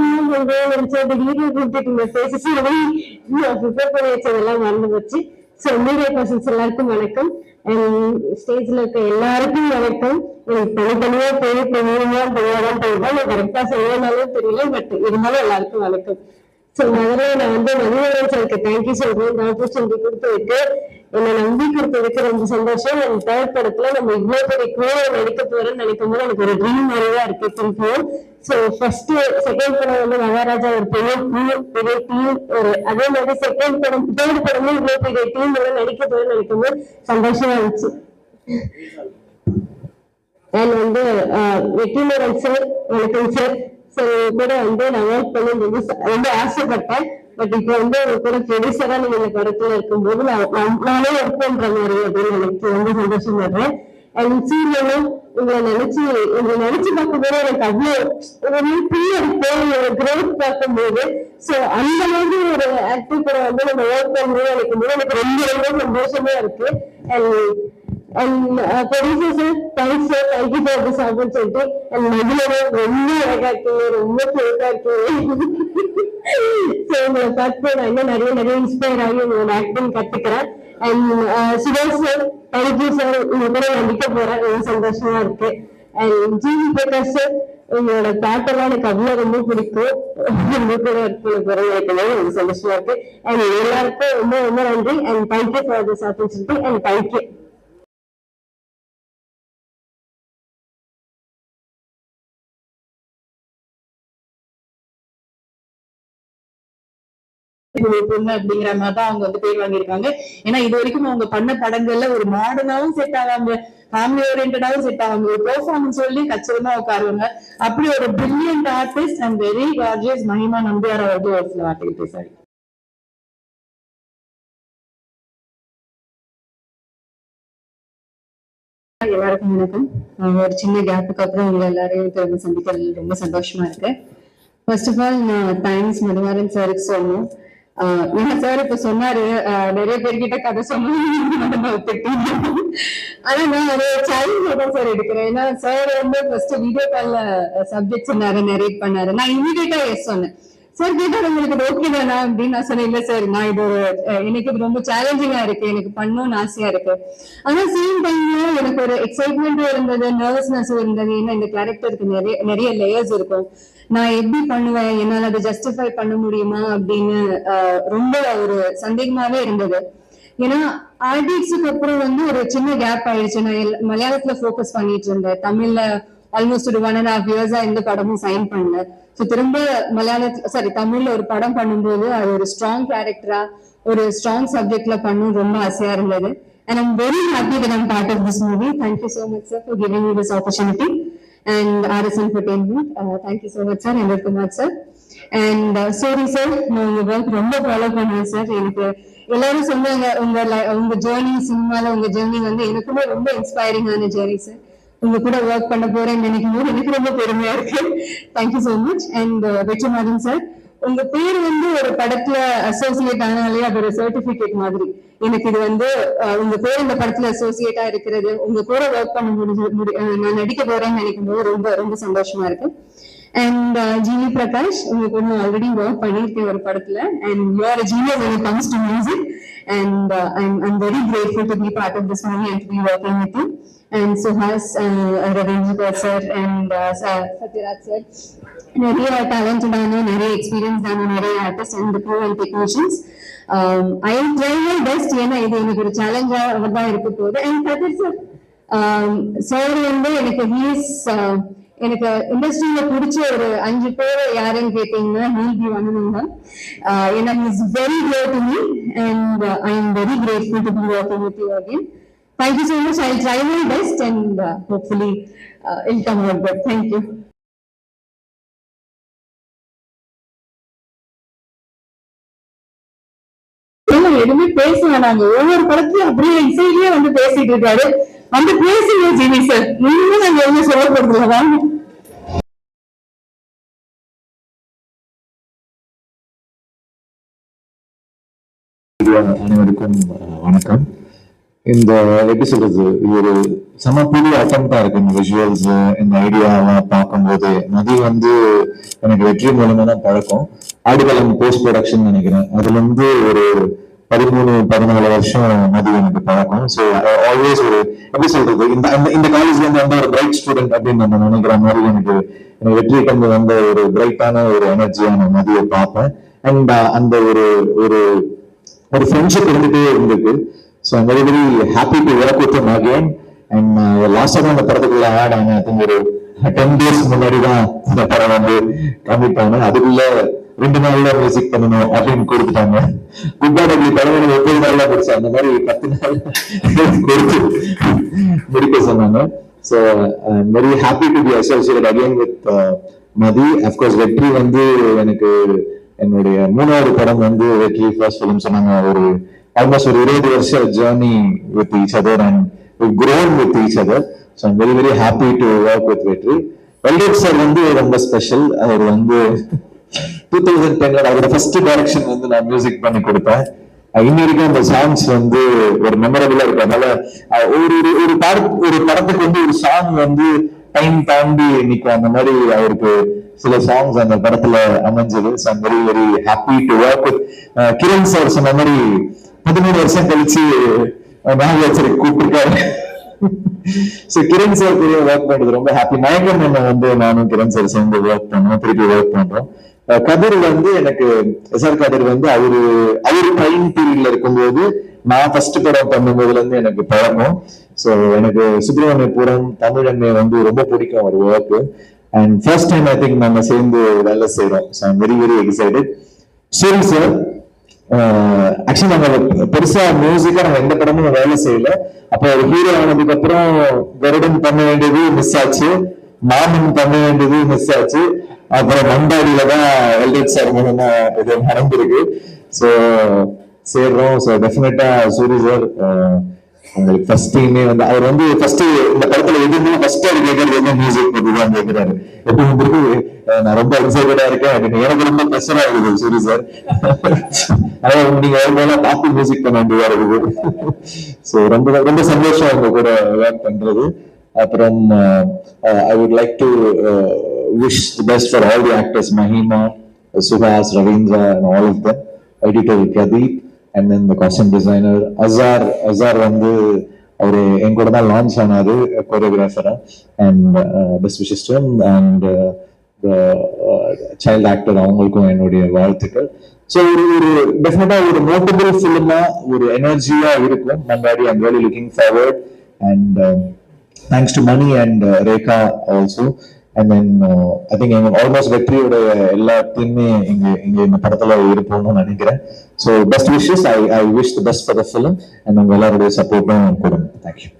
ஆக்டிங்கும் பண்றேன் நினைச்சா திடீர்னு கூப்பிட்டு மெசேஜ் சொல்லி ப்ரிப்பேர் பண்ணி வச்சதெல்லாம் மறந்து போச்சு ஸோ மீடியா பர்சன்ஸ் எல்லாருக்கும் வணக்கம் ஸ்டேஜ்ல இருக்க எல்லாருக்கும் வணக்கம் எனக்கு தனித்தனியா போய் தெரியுமா தெரியாதான் தெரியுமா நான் கரெக்டா செய்யனாலும் தெரியல பட் இருந்தாலும் எல்லாருக்கும் வணக்கம் சோ முதல்ல நான் வந்து மதிவரன் சாருக்கு தேங்க்யூ சொல்றேன் இந்த ஆப்பர்ச்சுனிட்டி கொடுத்து விட்டு என்னை நம்பி கொடுத்ததுக்கு ரொம்ப சந்தோஷம் நம்ம தேர்ட் படத்துல நம்ம இவ்வளவு பெரிய கூட நடிக்க போறோம்னு நினைக்கும் போது எனக்கு ஒரு ட்ரீம் மாதிரிதான் இருக்கு திருப்பியும் சோ ஃபர்ஸ்ட் செகண்ட் படம் வந்து மகாராஜா ஒரு பெரிய டீம் பெரிய டீம் ஒரு அதே மாதிரி செகண்ட் படம் தேர்ட் படமும் இவ்வளவு பெரிய டீம் எல்லாம் நடிக்க போறேன்னு நினைக்கும் போது சந்தோஷமா இருந்துச்சு அண்ட் வந்து ஆஹ், வெற்றிமாறன் சார் வணக்கம் சார் சார் கூட வந்து நான் ஒர்க் பண்ணி ரொம்ப ச- ரொம்ப ஆசைப்பட்டேன் பட் இப்போ வந்து உங்க கூட ப்ரொடியூசரா நீங்க இந்த படத்துல இருக்கும்போது நான் நான்- நானே ஒர்க் பண்ற மாதிரி அப்படின்னு எனக்கு ரொம்ப சந்தோஷப்படுறேன் அண்ட் சீரியலும் உங்களை நினைச்சு உங்களை நினைச்சு பார்க்கும்போது எனக்கு அவ்வளோ ஒரு புரிய இருக்கு ஒரு growth பார்க்கும்போது. சோ அந்த மாதிரி ஒரு ஆக்டிவ் கூட வந்து நம்ம ஒர்க் பண்ணும்போது எனக்கு போது எனக்கு ரொம்ப ரொம்ப சந்தோஷமா இருக்கு. And and producer sir thanks sir thank you for this opportunity and மகிழ ரொம்ப அழகா இருக்கீங்க ரொம்ப கியூட்டா இருக்கீங்க ஸோ உங்களை பார்த்து நான் இன்னும் நிறைய நிறைய இன்ஸ்பயர் ஆகி உங்களோட acting கத்துக்கிறேன். And Suresh sir thank you sir உங்க கூட நடிக்க போறேன் ரொம்ப சந்தோஷமா இருக்கு அண்ட் ஜிவி பிரகாஷ் உங்களோட பாட்டெல்லாம் எனக்கு அவ்வளவு ரொம்ப பிடிக்கும் ரொம்ப கூட ஒர்க் பண்ண போறேன் எனக்கு சந்தோஷமா இருக்கு அண்ட் எல்லாருக்கும் ரொம்ப ரொம்ப நன்றி and thank you for this opportunity and thank you பொண்ணு அப்படிங்கிற மாதிரி தான் அவங்க வந்து பேர் வாங்கியிருக்காங்க. ஏன்னா இது வரைக்கும் அவங்க பண்ண படங்கள்ல ஒரு மாடர்னாவும் செட் ஆகாங்க ஃபேமிலி ஓரியன்டாவும் செட் ஆகாங்க ஒரு பெர்ஃபார்மன்ஸ் சொல்லி கச்சிதமா உட்காருவாங்க. அப்படி ஒரு brilliant artist and very gorgeous Mahima Nambiar அவர்கள் ஒரு சில வார்த்தைகள் பேசாரு எல்லாருக்கும் வணக்கம். ஒரு சின்ன கேப்புக்கு அப்புறம் உங்க எல்லாரையும் திரும்ப சந்திக்கிறது ரொம்ப சந்தோஷமா இருக்கு. ஃபர்ஸ்ட் ஆஃப் ஆல் நான் தேங்க்ஸ் மதுவாரன் சாருக்கு சொல்லணும். சார் இப்ப சொன்னாரு. ஆஹ் நிறைய பேர்கிட்ட கதை சொன்னோம் ஆனா நான் ஒரு சேலஞ்ச் தான் சார் எடுக்கிறேன். ஏன்னா சார் வந்து ஃபர்ஸ்ட் வீடியோ கால்ல சப்ஜெக்ட் சொன்னாரு நிறைய பண்ணாரு. நான் இமீடியட்டா எஸ் சொன்னேன். சார் கேட்டாரு உங்களுக்கு இது ஓகே தானா அப்படின்னு நான் சொன்னேன். இல்ல சார் நான் இது ஒரு எனக்கு இது ரொம்ப சேலஞ்சிங்கா இருக்கு. எனக்கு பண்ணணும்னு ஆசையா இருக்கு. ஆனா சேம் டைம்ல எனக்கு ஒரு எக்ஸைட்மெண்ட்டும் இருந்தது நர்வஸ்னஸும் இருந்தது. ஏன்னா இந்த கேரக்டருக்கு நிறைய நிறைய லேயர்ஸ் இருக்கும். நான் எப்படி பண்ணுவேன்? என்னால அதை ஜஸ்டிஃபை பண்ண முடியுமா? அப்படின்னு ஆஹ், ரொம்ப ஒரு சந்தேகமாவே இருந்தது. ஏன்னா ஆர்டிஎக்ஸுக்கு அப்புறம் வந்து ஒரு சின்ன கேப் ஆயிடுச்சு. நான் மலையாளத்துல ஃபோக்கஸ் பண்ணிட்டு இருந்தேன். தமிழ்ல ஆல்மோஸ்ட் ஒரு ஒன் அண்ட் ஹாஃப் இயர்ஸா எந்த படமும் சைன் பண்ணல. ஸோ திரும்ப மலையாளத்துல சாரி தமிழ்ல ஒரு படம் பண்ணும்போது அது ஒரு ஸ்ட்ராங் கேரக்டரா ஒரு ஸ்ட்ராங் சப்ஜெக்ட்ல பண்ணும் ரொம்ப ஆசையா இருந்தது. And I'm very happy that I'm part of this movie thank you so much sir for giving giving me this opportunity. And rs entertainment uh, so much sir much sir sir and sir. Sir நான் உங்க work ரொம்ப follow பண்ணுவேன் sir எனக்கு எல்லாரும் சொன்னாங்க உங்க உங்க journey சினிமால உங்க ஜேர்னி வந்து எனக்குமே ரொம்ப இன்ஸ்பைரிங்கான ஜேர்னி சார் உங்க கூட ஒர்க் பண்ண போறேன்னு நினைக்கும் போது எனக்கு ரொம்ப பெருமையா இருக்கு. Thank you so much and Vetrimaran sir உங்க பேர் வந்து ஒரு படத்துல அசோசியேட் ஆனாலே அது ஒரு சர்டிபிகேட் மாதிரி. எனக்கு இது வந்து உங்க பேர் இந்த படத்துல அசோசியேட்டா இருக்கிறது உங்க கூட ஒர்க் பண்ண முடிஞ்சு முடி- நான் நடிக்க போறேன்னு நினைக்கும் போது ரொம்ப ரொம்ப சந்தோஷமா இருக்கு. அண்ட் ஜிவி பிரகாஷ் உங்க பொண்ணு ஆல்ரெடி ஒர்க் பண்ணியிருக்கேன் ஒரு படத்துல. And you are genius when it music and I am very I'm, I'm very grateful to be part of this movie and and Suhas uh, Ravindra sir and uh, Sa- Satyaraj sir. நிறைய டேலண்டடான நிறைய எக்ஸ்பீரியன்ஸ்டான நிறைய artist and crew and technicians I try my best ஏன்னா இது எனக்கு ஒரு சேலஞ்சா தான் இருக்க போகுது. அண்ட் கதிர் சார் சார் வந்து எனக்கு ஹீஸ் எனக்கு இண்டஸ்ட்ரியில பிடிச்ச ஒரு அஞ்சு பேர் யாருன்னு கேட்டீங்கன்னா ஒன் தான் ஏன்னா is very great to me and I am very grateful to be working with you again thank you so much I try my best and hopefully I'll come out good thank you இல்ல, எதுவுமே பேச வேணாங்க. ஒவ்வொரு படத்துலயும் அப்படியே இசையிலேயே வந்து பேசிட்டு இருக்காரு. வந்து பேசுங்க ஜிவி சார். நீங்களும் நாங்க எதுவும் சொல்லப்படுறதுல வாங்க. அனைவருக்கும் வணக்கம். இந்த எப்படி சொல்றது? இது ஒரு செம புது அட்டம்ப்டா இருக்கு இந்த விஷுவல்ஸ் இந்த ஐடியாவெல்லாம் பார்க்கும்போது. நதி வந்து எனக்கு வெற்றி மூலமா தான் பழக்கம் ஆடுகளம் போஸ்ட் ப்ரொடக்ஷன் நினைக்கிறேன். அதுல இருந்து ஒரு பதிமூணு பதினாலு வருஷம் நதி எனக்கு பழக்கம் ஸோ ஆல்வேஸ் ஒரு எப்படி சொல்றது? இந்த அந்த- இந்த காலேஜ்ல இருந்து வந்த ஒரு பிரைட் ஸ்டூடெண்ட் அப்படின்னு நம்ம நினைக்கிற மாதிரி எனக்கு எனக்கு வெற்றி கண்டு வந்த ஒரு பிரைட்டான ஒரு எனர்ஜியான நதியை பார்ப்பேன். அண்ட் அந்த ஒரு ஒரு ஒரு ஃப்ரெண்ட்ஷிப் இருந்துட்டே இருந்திருக்கு. So I'm very very happy to work with him again and லாஸ்டாக அந்த படத்துக்குள்ள ஆட் ஆனேன் ஒரு டென் டேஸ் முன்னாடி தான் இந்த படம் வந்து காமிப்பாங்க அதுக்குள்ள ரெண்டு நாள்ல மியூசிக் பண்ணணும் அப்படின்னு கொடுத்துட்டாங்க குட் பேட் அப்படி படம் எனக்கு முப்பது நாள்ல முடிச்சேன் அந்த மாதிரி பத்து நாள் கொடுத்து முடிக்க சொன்னாங்க. So very happy to be associate again with Mathi of course Vetri வந்து எனக்கு என்னுடைய மூணாவது படம் வந்து வெற்றி ஃபர்ஸ்ட் ஃபிலிம் சொன்னாங்க. ஒரு ஆல்மோஸ்ட் ஒரு இருபது வருஷம் journey with each other and grown with each other so I'm very very happy to work with Vetri வெல்டேட் sir வந்து ரொம்ப ஸ்பெஷல் அவர் வந்து டூ தௌசண்ட் டென்ல அவரோட ஃபர்ஸ்ட் டைரக்ஷன் வந்து நான் மியூசிக் பண்ணி கொடுப்பேன் இன்ன வரைக்கும் அந்த சாங்ஸ் வந்து ஒரு மெமரபிளா இருக்கு. அதனால ஒரு ஒரு ஒரு பட ஒரு படத்துக்கு வந்து ஒரு சாங் வந்து டைம் தாண்டி நிற்கும் அந்த மாதிரி அவருக்கு சில சாங்ஸ் அந்த படத்துல அமைஞ்சது. So very very happy to work with Kiran sir சொன்ன மாதிரி பதிமூணு வருஷம் கழிச்சு அஹ் ஞாபகம் கூப்பிட்டுருக்காரு. சோ கிரண் சார் கூட ஒர்க் பண்றது ரொம்ப ஹாப்பி நாயகன் என்ன வந்து நானும் கிரண் சார் சேர்ந்து ஒர்க் பண்ணோம் திருப்பி ஒர்க் பண்றோம். கதிர் வந்து எனக்கு எஸ் ஆர் கதிர் வந்து அவரு அவரு டைம் பீரியட்ல இருக்கும்போது நான் ஃபர்ஸ்ட் படம் பண்ணும்போதுல இருந்து எனக்கு பழக்கம். சோ எனக்கு சுப்பிரமணியபுரம் தமிழ் தமிழன்மை வந்து ரொம்ப பிடிக்கும் அவர் work and first time I think நம்ம சேர்ந்து வேலை செய்யறோம் so I'm very very excited சரி சார் ஆக்சுவலி நாங்க பெருசா மியூசிக்கா நாங்க எந்த படமும் வேலை செய்யல. அப்ப ஒரு ஹீரோ ஆனதுக்கு அப்புறம் கருடன் பண்ண வேண்டியது மிஸ் ஆச்சு. மாமன் பண்ண வேண்டியது மிஸ் ஆச்சு. அப்புறம் மண்டாடியில தான் வெல்டேட் சார் மூலமா இது நடந்திருக்கு. ஸோ சேர்றோம். ஸோ டெஃபினட்டா சூரி சார் உங்களுக்கு ஃபர்ஸ்ட் டைமே வந்து அவர் வந்து ஃபர்ஸ்ட் இந்த படத்துல எதுவுமே ஃபர்ஸ்ட் அவர் கேட்கறது வந்து மியூசிக் பத்தி தான் கேட்கிறாரு. எப்படி வந்து நான் ரொம்ப எக்ஸைட்டடா இருக்கேன். அப்படின்னு எனக்கு ரொம்ப ப்ரெஷரா இருக்குது சரி சார் அதாவது நீங்க வரும்போது காப்பி மியூசிக் பண்ண வேண்டியதா இருக்குது. ஸோ ரொம்ப ரொம்ப சந்தோஷம் அவங்க கூட ஒர்க் பண்றது. அப்புறம் I would like to wish the best for all the actors Mahima Suhas Ravindra and all of them editor Pradeep and then இந்த காஸ்டியூம் டிசைனர் அசார் அசார் வந்து அவரு என் கூட தான் லான்ச் ஆனாரு கோரியோகிராஃபரா and best wishes and child actor அவங்களுக்கும் என்னுடைய வாழ்த்துக்கள். So ஒரு ஒரு டெஃபினட்டா ஒரு நோட்டபிள் ஃபிலிமா ஒரு எனர்ஜியா இருக்கும். மங்காடி I'm really looking forward and thanks to Mani and Rekha also and then I think எங்க ஆல்மோஸ்ட் வெற்றியோட எல்லாத்தையுமே இங்க இங்க இந்த படத்துல இருப்போம்னு நினைக்கிறேன். So best wishes I I wish the best for the film and உங்க எல்லாருடைய சப்போர்ட்டும் கொடுங்க. தேங்க்யூ